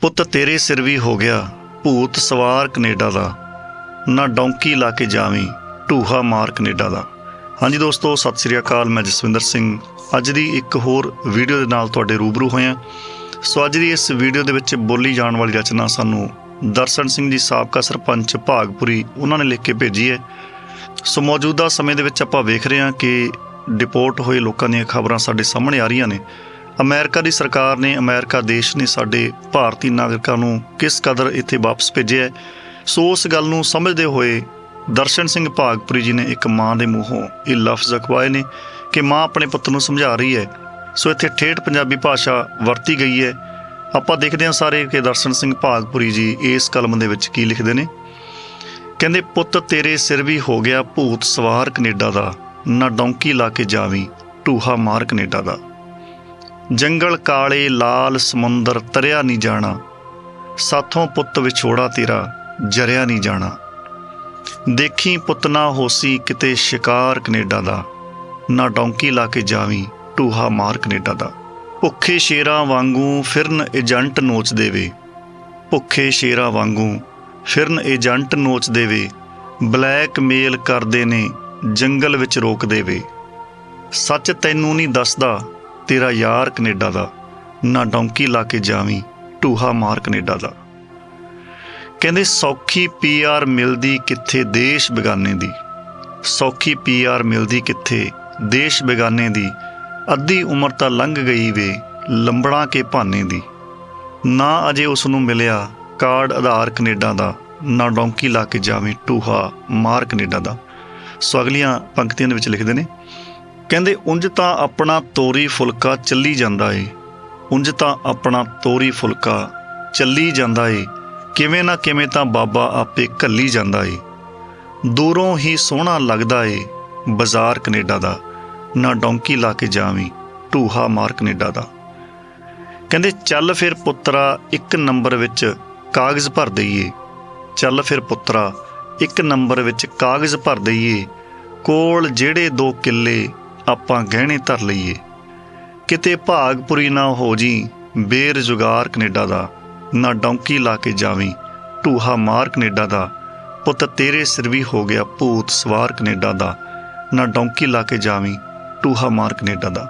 ਪੁੱਤ ਤੇਰੇ ਸਿਰ ਵੀ ਹੋ ਗਿਆ ਭੂਤ ਸਵਾਰ ਕੈਨੇਡਾ ਦਾ। ਨਾ ਡੌਂਕੀ ਲਾ ਕੇ ਜਾਵੀਂ, ਢੂਹਾ ਮਾਰ ਕੈਨੇਡਾ ਦਾ। ਹਾਂਜੀ ਦੋਸਤੋ, ਸਤਿ ਸ੍ਰੀ ਅਕਾਲ, ਮੈਂ ਜਸਵਿੰਦਰ ਸਿੰਘ। ਅੱਜ ਦੀ ਇੱਕ ਹੋਰ ਵੀਡੀਓ ਦੇ ਨਾਲ ਤੁਹਾਡੇ ਰੂਬਰੂ ਹੋਇਆ। ਸੋ ਅੱਜ ਦੀ ਇਸ ਵੀਡੀਓ ਦੇ ਵਿੱਚ ਬੋਲੀ ਜਾਣ ਵਾਲੀ ਰਚਨਾ ਸਾਨੂੰ ਦਰਸ਼ਨ ਸਿੰਘ ਜੀ ਸਾਬਕਾ ਸਰਪੰਚ ਭਾਗਪੁਰੀ, ਉਹਨਾਂ ਨੇ ਲਿਖ ਕੇ ਭੇਜੀ ਹੈ। ਸੋ ਮੌਜੂਦਾ ਸਮੇਂ ਦੇ ਵਿੱਚ ਆਪਾਂ ਵੇਖ ਰਹੇ ਹਾਂ ਕਿ ਡਿਪੋਰਟ ਹੋਏ ਲੋਕਾਂ ਦੀਆਂ ਖਬਰਾਂ ਸਾਡੇ ਸਾਹਮਣੇ ਆ ਰਹੀਆਂ ਨੇ। ਅਮਰੀਕਾ ਦੀ ਸਰਕਾਰ ਨੇ, ਅਮਰੀਕਾ ਦੇਸ਼ ਨੇ ਸਾਡੇ ਭਾਰਤੀ ਨਾਗਰਿਕਾਂ ਨੂੰ ਕਿਸ ਕਦਰ ਇੱਥੇ ਵਾਪਸ ਭੇਜਿਆ ਸੋ ਉਸ ਗੱਲ ਨੂੰ ਸਮਝਦੇ ਹੋਏ ਦਰਸ਼ਨ ਸਿੰਘ ਭਾਗਪੁਰੀ ਜੀ ਨੇ ਇੱਕ ਮਾਂ ਦੇ ਮੂੰਹੋਂ ਇਹ ਲਫ਼ਜ਼ ਅਖਵਾਏ ਨੇ ਕਿ ਮਾਂ ਆਪਣੇ ਪੁੱਤ ਨੂੰ ਸਮਝਾ ਰਹੀ ਹੈ। ਸੋ ਇੱਥੇ ਠੇਠ ਪੰਜਾਬੀ ਭਾਸ਼ਾ ਵਰਤੀ ਗਈ ਹੈ। ਆਪਾਂ ਦੇਖਦੇ ਹਾਂ ਸਾਰੇ ਕਿ ਦਰਸ਼ਨ ਸਿੰਘ ਭਾਗਪੁਰੀ ਜੀ ਇਸ ਕਲਮ ਦੇ ਵਿੱਚ ਕੀ ਲਿਖਦੇ ਨੇ। ਕਹਿੰਦੇ, ਪੁੱਤ ਤੇਰੇ ਸਿਰ ਵੀ ਹੋ ਗਿਆ ਭੂਤ ਸਵਾਰ ਕੈਨੇਡਾ ਦਾ, ਨਾ ਡੌਂਕੀ ਲਾ ਕੇ ਜਾਵੀਂ, ਟੂਹਾ ਮਾਰ ਕੈਨੇਡਾ ਦਾ। ਜੰਗਲ ਕਾਲੇ ਲਾਲ ਸਮੁੰਦਰ ਤਰਿਆ ਨਹੀਂ ਜਾਣਾ। ਸਾਥੋਂ ਪੁੱਤ ਵਿਛੋੜਾ ਤੇਰਾ, ਜਰਿਆ ਨਹੀਂ ਜਾਣਾ। ਦੇਖੀ ਪੁੱਤ ਨਾ ਹੋਸੀ ਕਿਤੇ ਸ਼ਿਕਾਰ ਕੈਨੇਡਾ ਦਾ, ਨਾ ਡੌਂਕੀ ਲਾ ਕੇ ਜਾਵੀਂ ਟੂਹਾ ਮਾਰ ਕੈਨੇਡਾ ਦਾ। ਭੁੱਖੇ ਸ਼ੇਰਾਂ ਵਾਂਗੂ ਫਿਰਨ ਏਜੰਟ ਨੋਚ ਦੇਵੇ। ਭੁੱਖੇ ਸ਼ੇਰਾਂ ਵਾਂਗੂ ਫਿਰਨ ਏਜੰਟ ਨੋਚ ਦੇਵੇ। ਬਲੈਕਮੇਲ ਕਰਦੇ ਨੇ, ਜੰਗਲ ਵਿੱਚ ਰੋਕ ਦੇਵੇ। ਸੱਚ ਤੈਨੂੰ ਨਹੀਂ ਦੱਸਦਾ ਤੇਰਾ ਯਾਰ ਕੈਨੇਡਾ ਦਾ, ਨਾ ਡੌਂਕੀ ਲਾ ਕੇ ਜਾਵੀਂ, ਢੂਹਾ ਮਾਰ ਕੈਨੇਡਾ ਦਾ। ਕਹਿੰਦੇ ਸੌਖੀ ਪੀਆਰ ਮਿਲਦੀ ਕਿੱਥੇ ਦੇਸ਼ ਬੇਗਾਨੇ ਦੀ? ਸੌਖੀ ਪੀਆਰ ਮਿਲਦੀ ਕਿੱਥੇ ਦੇਸ਼ ਬੇਗਾਨੇ ਦੀ? ਅੱਧੀ ਉਮਰ ਤਾਂ ਲੰਘ ਗਈ ਵੇ ਲੰਬੜਾ ਕੇ ਭਾਨੇ ਦੀ। ਨਾ ਅਜੇ ਉਸ ਨੂੰ ਮਿਲਿਆ ਕਾਰਡ ਆਧਾਰ ਕੈਨੇਡਾ ਦਾ, ਨਾ ਡੌਂਕੀ ਲਾ ਕੇ ਜਾਵੀਂ ਟੂਹਾ ਮਾਰ ਕੈਨੇਡਾ ਦਾ। ਸੋ ਅਗਲੀਆਂ ਪੰਕਤੀਆਂ ਦੇ ਵਿੱਚ ਲਿਖਦੇ ਨੇ ਕਹਿੰਦੇ, ਉਂਝ ਤਾਂ ਆਪਣਾ ਤੋਰੀ ਫੁਲਕਾ ਚੱਲੀ ਜਾਂਦਾ ਏ। ਉਂਝ ਤਾਂ ਆਪਣਾ ਤੋਰੀ ਫੁਲਕਾ ਚੱਲੀ ਜਾਂਦਾ ਏ। ਕਿਵੇਂ ਨਾ ਕਿਵੇਂ ਤਾਂ ਬਾਬਾ ਆਪੇ ਘੱਲੀ ਜਾਂਦਾ ਏ। ਦੂਰੋਂ ਹੀ ਸੋਹਣਾ ਲੱਗਦਾ ਏ ਬਾਜ਼ਾਰ ਕੈਨੇਡਾ ਦਾ। ਨਾ ਡੌਂਕੀ ਲਾ ਕੇ ਜਾਵੀਂ, ਢੂਹਾ ਮਾਰ ਕੈਨੇਡਾ ਦਾ। ਕਹਿੰਦੇ, ਚੱਲ ਫਿਰ ਪੁੱਤਰਾ, ਇੱਕ ਨੰਬਰ ਵਿੱਚ ਕਾਗਜ਼ ਭਰ ਦਈਏ। ਚੱਲ ਫਿਰ ਪੁੱਤਰਾ, ਇੱਕ ਨੰਬਰ ਵਿੱਚ ਕਾਗਜ਼ ਭਰ ਦਈਏ। ਕੋਲ ਜਿਹੜੇ ਦੋ ਕਿੱਲੇ ਆਪਾਂ ਗਹਿਣੇ ਧਰ ਲਈਏ। ਕਿਤੇ ਭਾਗਪੁਰੀ ਨਾ ਹੋ ਜੀ, ਬੇਰੁਜ਼ਗਾਰ ਕੈਨੇਡਾ ਦਾ, ਨਾ ਡੌਂਕੀ ਲਾ ਕੇ ਜਾਵੀਂ, ਢੂਹਾ ਮਾਰ ਕੈਨੇਡਾ ਦਾ, ਪੁੱਤ ਤੇਰੇ ਸਿਰ ਵੀ ਹੋ ਗਿਆ ਭੂਤ ਸਵਾਰ ਕੈਨੇਡਾ ਦਾ, ਨਾ ਡੌਂਕੀ ਲਾ ਕੇ ਜਾਵੀਂ, ਢੂਹਾ ਮਾਰ ਕੈਨੇਡਾ ਦਾ।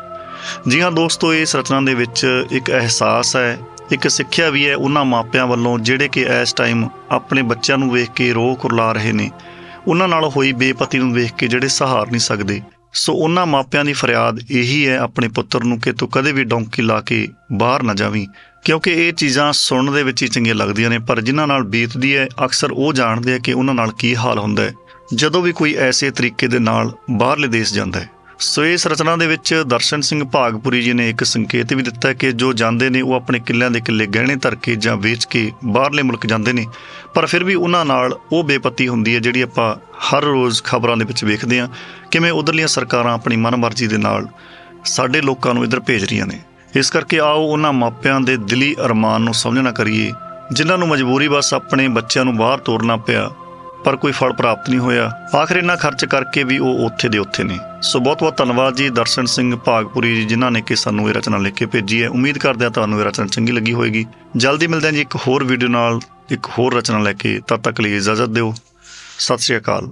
ਜੀ ਹਾਂ ਦੋਸਤੋ ਇਸ ਰਚਨਾ ਦੇ ਵਿੱਚ ਇੱਕ ਅਹਿਸਾਸ ਹੈ, ਇੱਕ ਸਿੱਖਿਆ ਵੀ ਹੈ ਉਹਨਾਂ ਮਾਪਿਆਂ ਵੱਲੋਂ ਜਿਹੜੇ ਕਿ ਇਸ ਟਾਈਮ ਆਪਣੇ ਬੱਚਿਆਂ ਨੂੰ ਵੇਖ ਕੇ ਰੋਹ ਕੁਰਲਾ ਰਹੇ ਨੇ। ਉਹਨਾਂ ਨਾਲ ਹੋਈ ਬੇਪਤੀ ਨੂੰ ਵੇਖ ਕੇ ਜਿਹੜੇ ਸਹਾਰ ਨਹੀਂ ਸਕਦੇ। ਸੋ ਉਹਨਾਂ ਮਾਪਿਆਂ ਦੀ ਫਰਿਆਦ ਇਹੀ ਹੈ ਆਪਣੇ ਪੁੱਤਰ ਨੂੰ ਕਿ ਤੂੰ ਕਦੇ ਵੀ ਡੌਂਕੀ ਲਾ ਕੇ ਬਾਹਰ ਨਾ ਜਾਵੀਂ। ਕਿਉਂਕਿ ਇਹ ਚੀਜ਼ਾਂ ਸੁਣਨ ਦੇ ਵਿੱਚ ਹੀ ਚੰਗੀਆਂ ਲੱਗਦੀਆਂ ਨੇ, ਪਰ ਜਿਨ੍ਹਾਂ ਨਾਲ ਬੀਤਦੀ ਹੈ, ਅਕਸਰ ਉਹ ਜਾਣਦੇ ਆ ਕਿ ਉਹਨਾਂ ਨਾਲ ਕੀ ਹਾਲ ਹੁੰਦਾ ਹੈ। ਜਦੋਂ ਵੀ ਕੋਈ ਐਸੇ ਤਰੀਕੇ ਦੇ ਨਾਲ ਬਾਹਰਲੇ ਦੇਸ਼ ਜਾਂਦਾ ਹੈ ਸੋ ਇਸ ਰਚਨਾ ਦੇ ਵਿੱਚ ਦਰਸ਼ਨ ਸਿੰਘ ਭਾਗਪੁਰੀ ਜੀ ਨੇ ਇੱਕ ਸੰਕੇਤ ਵੀ ਦਿੱਤਾ ਕਿ ਜੋ ਜਾਂਦੇ ਨੇ ਉਹ ਆਪਣੇ ਕਿੱਲਿਆਂ ਦੇ ਕਿੱਲੇ ਗਹਿਣੇ ਧਰ ਕੇ ਜਾਂ ਵੇਚ ਕੇ ਬਾਹਰਲੇ ਮੁਲਕ ਜਾਂਦੇ ਨੇ। ਪਰ ਫਿਰ ਵੀ ਉਹਨਾਂ ਨਾਲ ਉਹ ਬੇਪਤੀ ਹੁੰਦੀ ਹੈ ਜਿਹੜੀ ਆਪਾਂ ਹਰ ਰੋਜ਼ ਖਬਰਾਂ ਦੇ ਵਿੱਚ ਵੇਖਦੇ ਹਾਂ, ਕਿਵੇਂ ਉਧਰਲੀਆਂ ਸਰਕਾਰਾਂ ਆਪਣੀ ਮਨਮਰਜ਼ੀ ਦੇ ਨਾਲ ਸਾਡੇ ਲੋਕਾਂ ਨੂੰ ਇੱਧਰ ਭੇਜ ਰਹੀਆਂ ਨੇ। ਇਸ ਕਰਕੇ ਆਓ ਉਹਨਾਂ ਮਾਪਿਆਂ ਦੇ ਦਿਲੀ ਅਰਮਾਨ ਨੂੰ ਸਮਝਣਾ ਕਰੀਏ, ਜਿਨ੍ਹਾਂ ਨੂੰ ਮਜਬੂਰੀ ਬਸ ਆਪਣੇ ਬੱਚਿਆਂ ਨੂੰ ਬਾਹਰ ਤੋਰਨਾ ਪਿਆ। ਪਰ ਕੋਈ ਫਲ ਪ੍ਰਾਪਤ ਨਹੀਂ ਹੋਇਆ। ਆਖਰ ਇਹਨਾਂ ਖਰਚ ਕਰਕੇ ਵੀ ਉਹ ਉੱਥੇ ਦੇ ਉੱਥੇ ਨੇ। ਸੋ ਬਹੁਤ ਬਹੁਤ ਧੰਨਵਾਦ ਜੀ ਦਰਸ਼ਨ ਸਿੰਘ ਭਾਗਪੁਰੀ ਜੀ, ਜਿਨ੍ਹਾਂ ਨੇ ਕਿ ਸਾਨੂੰ ਇਹ ਰਚਨਾ ਲਿਖ ਕੇ ਭੇਜੀ ਹੈ। ਉਮੀਦ ਕਰਦੇ ਹਾਂ ਤੁਹਾਨੂੰ ਇਹ ਰਚਨਾ ਚੰਗੀ ਲੱਗੀ ਹੋਵੇਗੀ। ਜਲਦੀ ਮਿਲਦੇ ਹਾਂ ਜੀ ਇੱਕ ਹੋਰ ਵੀਡੀਓ ਨਾਲ, ਇੱਕ ਹੋਰ ਰਚਨਾ ਲੈ ਕੇ। ਤਦ ਤੱਕ ਲਈ ਇਜਾਜ਼ਤ ਦਿਓ। ਸਤਿ ਸ਼੍ਰੀ ਅਕਾਲ।